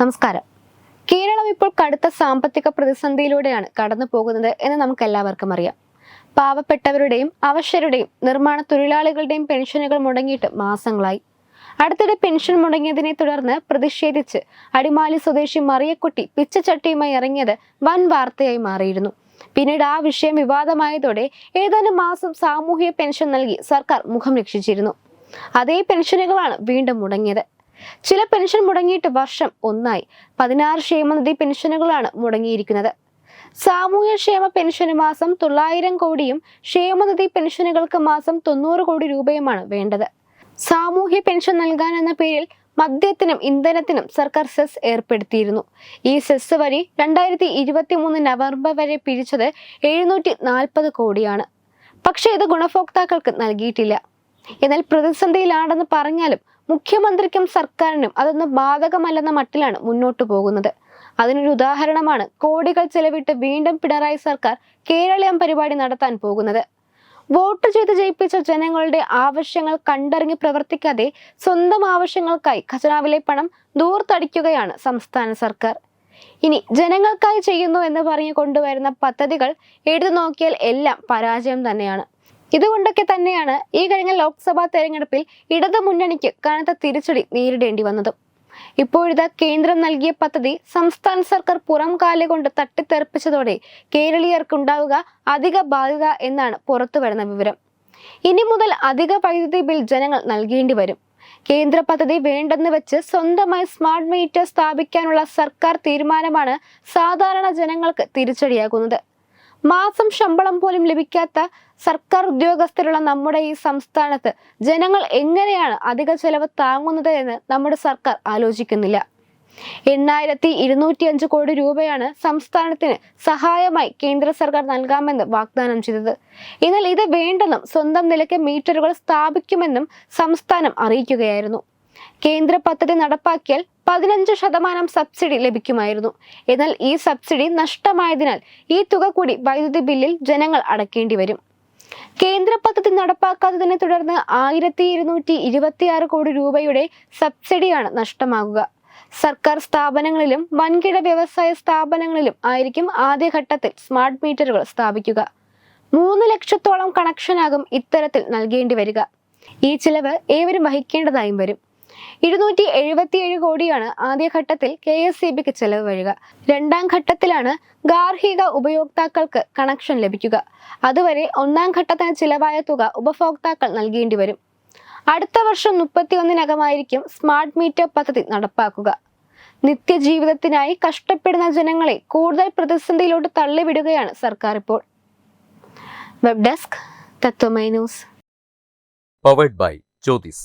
നമസ്കാരം. കേരളം ഇപ്പോൾ കടുത്ത സാമ്പത്തിക പ്രതിസന്ധിയിലൂടെയാണ് കടന്നു പോകുന്നത് എന്ന് നമുക്ക് എല്ലാവർക്കും അറിയാം. പാവപ്പെട്ടവരുടെയും അവശരുടെയും നിർമ്മാണ തൊഴിലാളികളുടെയും പെൻഷനുകൾ മുടങ്ങിയിട്ട് മാസങ്ങളായി. അടുത്തിടെ പെൻഷൻ മുടങ്ങിയതിനെ തുടർന്ന് പ്രതിഷേധിച്ച് അടിമാലി സ്വദേശി മറിയക്കുട്ടി പിച്ചച്ചട്ടിയുമായി ഇറങ്ങിയത് വൻ വാർത്തയായി മാറിയിരുന്നു. പിന്നീട് ആ വിഷയം വിവാദമായതോടെ ഏതാനും മാസം സാമൂഹിക പെൻഷൻ നൽകി സർക്കാർ മുഖം രക്ഷിച്ചിരുന്നു. അതേ പെൻഷനുകളാണ് വീണ്ടും മുടങ്ങിയത്. ചില പെൻഷൻ മുടങ്ങിയിട്ട് വർഷം ഒന്നായി. പതിനാറ് ക്ഷേമനിധി പെൻഷനുകളാണ് മുടങ്ങിയിരിക്കുന്നത്. സാമൂഹ്യ ക്ഷേമ പെൻഷന് മാസം തൊള്ളായിരം കോടിയും ക്ഷേമനിധി പെൻഷനുകൾക്ക് മാസം തൊണ്ണൂറ് കോടി രൂപയുമാണ് വേണ്ടത്. സാമൂഹ്യ പെൻഷൻ നൽകാൻ എന്ന പേരിൽ മദ്യത്തിനും ഇന്ധനത്തിനും സർക്കാർ സെസ് ഏർപ്പെടുത്തിയിരുന്നു. ഈ സെസ് വഴി രണ്ടായിരത്തി ഇരുപത്തി മൂന്ന് നവംബർ വരെ പിരിച്ചത് എഴുന്നൂറ്റി നാൽപ്പത് കോടിയാണ്. പക്ഷേ ഇത് ഗുണഭോക്താക്കൾക്ക് നൽകിയിട്ടില്ല. എന്നാൽ പ്രതിസന്ധിയിലാണെന്ന് പറഞ്ഞാലും മുഖ്യമന്ത്രിക്കും സർക്കാരിനും അതൊന്നും ബാധകമല്ലെന്ന മട്ടിലാണ് മുന്നോട്ടു പോകുന്നത്. അതിനൊരു ഉദാഹരണമാണ് കോടികൾ ചെലവിട്ട് വീണ്ടും പിണറായി സർക്കാർ കേരളീയം പരിപാടി നടത്താൻ പോകുന്നത്. വോട്ട് ചെയ്ത് ജയിപ്പിച്ച ജനങ്ങളുടെ ആവശ്യങ്ങൾ കണ്ടറിഞ്ഞ് പ്രവർത്തിക്കാതെ സ്വന്തം ആവശ്യങ്ങൾക്കായി ഖജനാവിലെ പണം ദൂർത്തടിക്കുകയാണ് സംസ്ഥാന സർക്കാർ. ഇനി ജനങ്ങൾക്കായി ചെയ്യുന്നു എന്ന് പറഞ്ഞു കൊണ്ടുവരുന്ന പദ്ധതികൾ എഴുതി നോക്കിയാൽ എല്ലാം പരാജയം തന്നെയാണ്. ഇതുകൊണ്ടൊക്കെ തന്നെയാണ് ഈ കഴിഞ്ഞ ലോക്സഭാ തെരഞ്ഞെടുപ്പിൽ ഇടതു മുന്നണിക്ക് കനത്ത തിരിച്ചടി നേരിടേണ്ടി വന്നത്. ഇപ്പോഴിതാ കേന്ദ്രം നൽകിയ പദ്ധതി സംസ്ഥാന സർക്കാർ പുറം കാലുകൊണ്ട് തട്ടിത്തെറിപ്പിച്ചതോടെ കേരളീയർക്കുണ്ടാവുക അധിക ബാധ്യത എന്നാണ് പുറത്തു വരുന്ന വിവരം. ഇനി മുതൽ അധിക വൈദ്യുതി ബിൽ ജനങ്ങൾ നൽകേണ്ടി വരും. കേന്ദ്ര പദ്ധതി വേണ്ടെന്ന് വെച്ച് സ്വന്തമായി സ്മാർട്ട് മീറ്റർ സ്ഥാപിക്കാനുള്ള സർക്കാർ തീരുമാനമാണ് സാധാരണ ജനങ്ങൾക്ക് തിരിച്ചടിയാകുന്നത്. മാസം ശമ്പളം പോലും ലഭിക്കാത്ത സർക്കാർ ഉദ്യോഗസ്ഥരുള്ള നമ്മുടെ ഈ സംസ്ഥാനത്ത് ജനങ്ങൾ എങ്ങനെയാണ് അധിക ചെലവ് താങ്ങുന്നത് എന്ന് നമ്മുടെ സർക്കാർ ആലോചിക്കുന്നില്ല. എണ്ണായിരത്തി ഇരുന്നൂറ്റി അഞ്ച് കോടി രൂപയാണ് സംസ്ഥാനത്തിന് സഹായമായി കേന്ദ്ര സർക്കാർ നൽകാമെന്ന് വാഗ്ദാനം ചെയ്തത്. എന്നാൽ ഇത് വേണ്ടെന്നും സ്വന്തം നിലയ്ക്ക് മീറ്ററുകൾ സ്ഥാപിക്കുമെന്നും സംസ്ഥാനം അറിയിക്കുകയായിരുന്നു. കേന്ദ്ര പദ്ധതി നടപ്പാക്കിയാൽ പതിനഞ്ച് ശതമാനം സബ്സിഡി ലഭിക്കുമായിരുന്നു. എന്നാൽ ഈ സബ്സിഡി നഷ്ടമായതിനാൽ ഈ തുക കൂടി വൈദ്യുതി ബില്ലിൽ ജനങ്ങൾ അടക്കേണ്ടി വരും. കേന്ദ്ര പദ്ധതി നടപ്പാക്കാത്തതിനെ തുടർന്ന് ആയിരത്തി ഇരുന്നൂറ്റി ഇരുപത്തിയാറ് കോടി രൂപയുടെ സബ്സിഡിയാണ് നഷ്ടമാകുക. സർക്കാർ സ്ഥാപനങ്ങളിലും വൻകിട വ്യവസായ സ്ഥാപനങ്ങളിലും ആയിരിക്കും ആദ്യഘട്ടത്തിൽ സ്മാർട്ട് മീറ്ററുകൾ സ്ഥാപിക്കുക. മൂന്ന് ലക്ഷത്തോളം കണക്ഷനാകും ഇത്തരത്തിൽ നൽകേണ്ടി വരിക. ഈ ചിലവ് ഏവരും വഹിക്കേണ്ടതായും വരും. ഇരുന്നൂറ്റി എഴുപത്തിയേഴ് കോടിയാണ് ആദ്യഘട്ടത്തിൽ കെ എസ് സി ബിക്ക് ചെലവ് വരിക. രണ്ടാം ഘട്ടത്തിലാണ് ഗാർഹിക ഉപയോക്താക്കൾക്ക് കണക്ഷൻ ലഭിക്കുക. അതുവരെ ഒന്നാം ഘട്ടത്തിന് ചിലവായ തുക ഉപഭോക്താക്കൾ നൽകേണ്ടി വരും. അടുത്ത വർഷം മുപ്പത്തിയൊന്നിനകമായിരിക്കും സ്മാർട്ട് മീറ്റർ പദ്ധതി നടപ്പാക്കുക. നിത്യജീവിതത്തിനായി കഷ്ടപ്പെടുന്ന ജനങ്ങളെ കൂടുതൽ പ്രതിസന്ധിയിലോട്ട് തള്ളിവിടുകയാണ് സർക്കാർ ഇപ്പോൾ web desk Tatwamayi news. Powered by Jyothis